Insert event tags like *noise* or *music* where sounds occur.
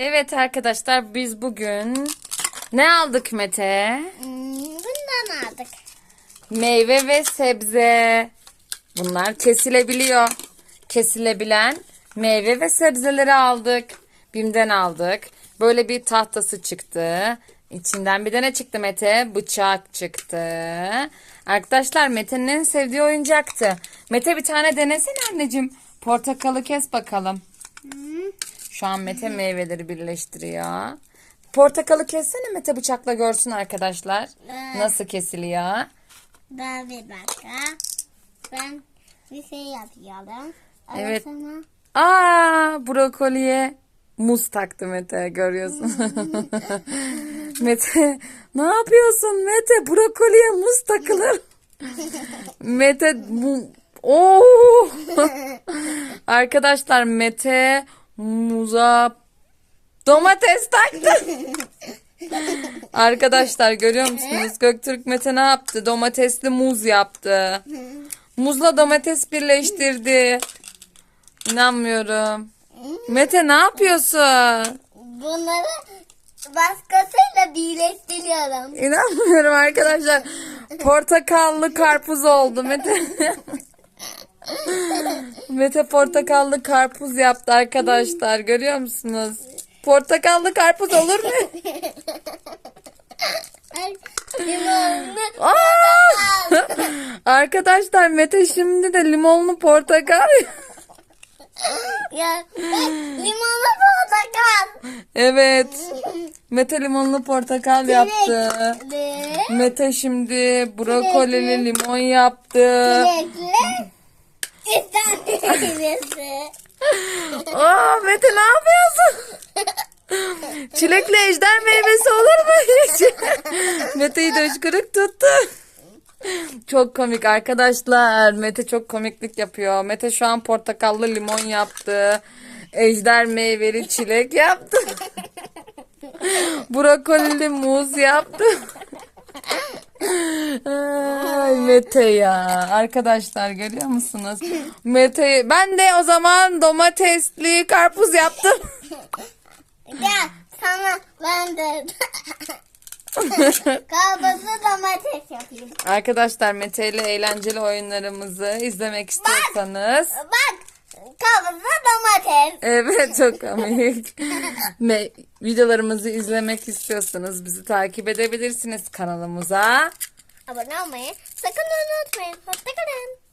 Evet arkadaşlar biz bugün ne aldık Mete? Hmm, bundan aldık. Meyve ve sebze. Bunlar kesilebiliyor. Kesilebilen meyve ve sebzeleri aldık. Bim'den aldık. Böyle bir tahtası çıktı. İçinden bir de ne çıktı Mete? Bıçak çıktı. Arkadaşlar Mete'nin en sevdiği oyuncaktı. Mete bir tane denesene anneciğim. Portakalı kes bakalım. Şu an Mete meyveleri birleştiriyor. Portakalı kessene Mete bıçakla görsün arkadaşlar. Nasıl kesiliyor? Ben bir dakika. Ben bir şey yapıyorum. Ama Evet. Sana... Aa brokoliye muz taktı Mete görüyorsun. *laughs* Mete ne yapıyorsun Mete brokoliye muz takılır. Mete bu Oo! *laughs* Arkadaşlar Mete muza domates taktı. *laughs* Arkadaşlar görüyor musunuz? Göktürk Mete ne yaptı? Domatesli muz yaptı. Muzla domates birleştirdi. İnanmıyorum. Mete ne yapıyorsun? Bunları başkasıyla birleştiriyorum. İnanmıyorum arkadaşlar. Portakallı karpuz oldu Mete. *laughs* *laughs* Mete portakallı karpuz yaptı arkadaşlar. Görüyor musunuz? Portakallı karpuz olur mu? Aa! *laughs* Arkadaşlar Mete şimdi de limonlu portakal. *laughs* ya limonlu portakal. Evet. Mete limonlu portakal yaptı. Mete şimdi brokolili limon yaptı. Çilekli. İstanbul'si. Aa Mete ne yapıyorsun? Çilekli ejder meyvesi olur mu hiç? *laughs* Mete'yi de hıçkırık tuttu. Çok komik arkadaşlar. Mete çok komiklik yapıyor. Mete şu an portakallı limon yaptı. Ejder meyveli çilek yaptı. *laughs* Brokolili muz yaptı. Mete ya. Arkadaşlar görüyor musunuz? Mete ben de o zaman domatesli karpuz yaptım. Gel sana ben de *laughs* kabuzu domates yapayım. Arkadaşlar Mete ile eğlenceli oyunlarımızı izlemek istiyorsanız Bak kabuzu domates. Evet çok *laughs* komik. Me- videolarımızı izlemek istiyorsanız bizi takip edebilirsiniz kanalımıza. Abone olmayı sakın unutmayın. Hoşçakalın.